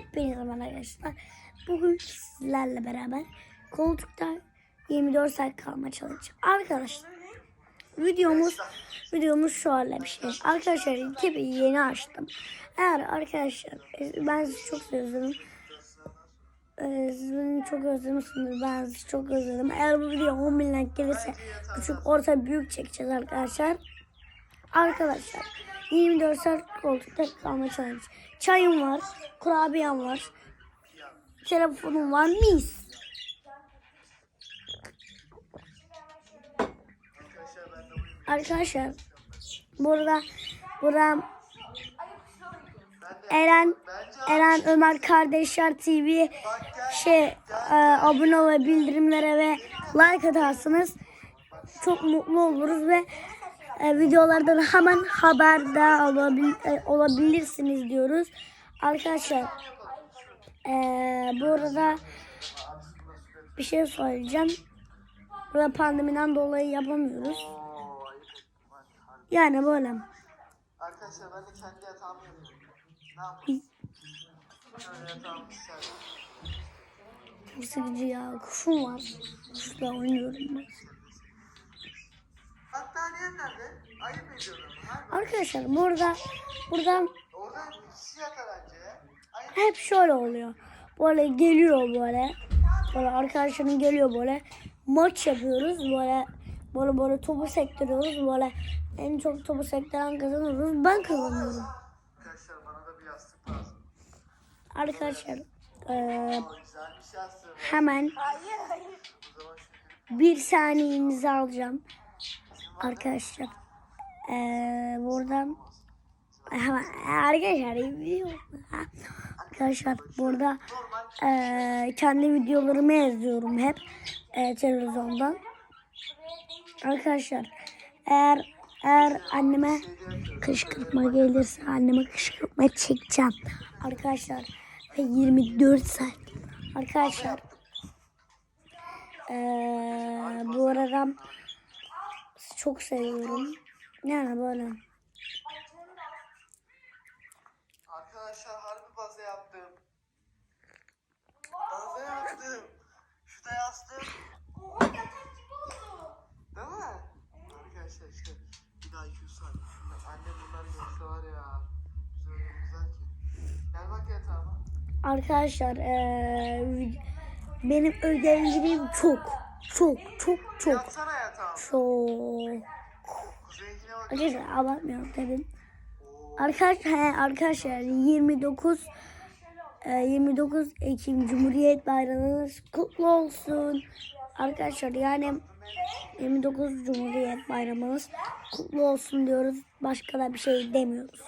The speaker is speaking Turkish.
Hepinize merhaba arkadaşlar. Bugün sizlerle beraber koltukta 24 saat kalma çalışacağım. Arkadaşlar videomuz videomuz şöyle bir şey. Arkadaşlar tabii yeni açtım. Eğer arkadaşlar ben sizi çok özledim. Ee, Siz beni çok özlemişsiniz. Ben sizi çok özledim. Eğer bu video 10 bin like gelirse küçük orta büyük çekeceğiz arkadaşlar. Arkadaşlar 24 saat koltukta kalma challenge. Çayım var, kurabiyem var, telefonum var, mis. Arkadaşlar burada burada Eren Eren Ömer Kardeşler TV şey e, abone ve bildirimlere ve like atarsınız. Çok mutlu oluruz ve e, videolardan hemen haberdar olabil, e, olabilirsiniz diyoruz. Arkadaşlar e, bu arada bir şey söyleyeceğim. Burada pandemiden dolayı yapamıyoruz. Yani böyle. Arkadaşlar ben de kendi yatağımı yapıyorum. Ne yapayım? Şöyle yatağımı serdim. Çok sıkıcı ya. Kuşum var. Kuşla oynuyorum ben. Arkadaşlar burada burada Orada ikisi yatar bence ya. Ayıp. hep şöyle oluyor. Böyle geliyor böyle. Böyle arkadaşlarım geliyor böyle. Maç yapıyoruz böyle. Böyle böyle topu sektiriyoruz böyle. En çok topu sektiren kazanıyoruz. Ben kazanıyorum. Arkadaşlar bana da bir yastık lazım. Arkadaşlar yastığım. hemen bir saniyenizi alacağım. Arkadaşlar eee, buradan arkadaşlar arkadaşlar burada eee, kendi videolarımı yazıyorum hep eee, televizyondan. Arkadaşlar eğer eğer anneme kışkırtma gelirse anneme kışkırtma çekeceğim. Arkadaşlar ve 24 saat. Arkadaşlar eee, bu arada çok seviyorum. Yani böyle. Arkadaşlar harbi baza yaptım. Baza yaptım. Şu da yastığım. Değil mi? Arkadaşlar işte bir daha 200 saat. Annem bunları görse var ya. Güzel güzel ki. Gel bak yatağıma. Arkadaşlar vid- benim ödevlerim çok çok çok çok Yatsana yatağıma. Çok. Arkadaşlar abartmıyorum. Oo. Arkadaşlar, arkadaşlar 29 e, 29 Ekim Cumhuriyet Bayramınız kutlu olsun. Arkadaşlar yani 29 Cumhuriyet Bayramınız kutlu olsun diyoruz. Başka da bir şey demiyoruz.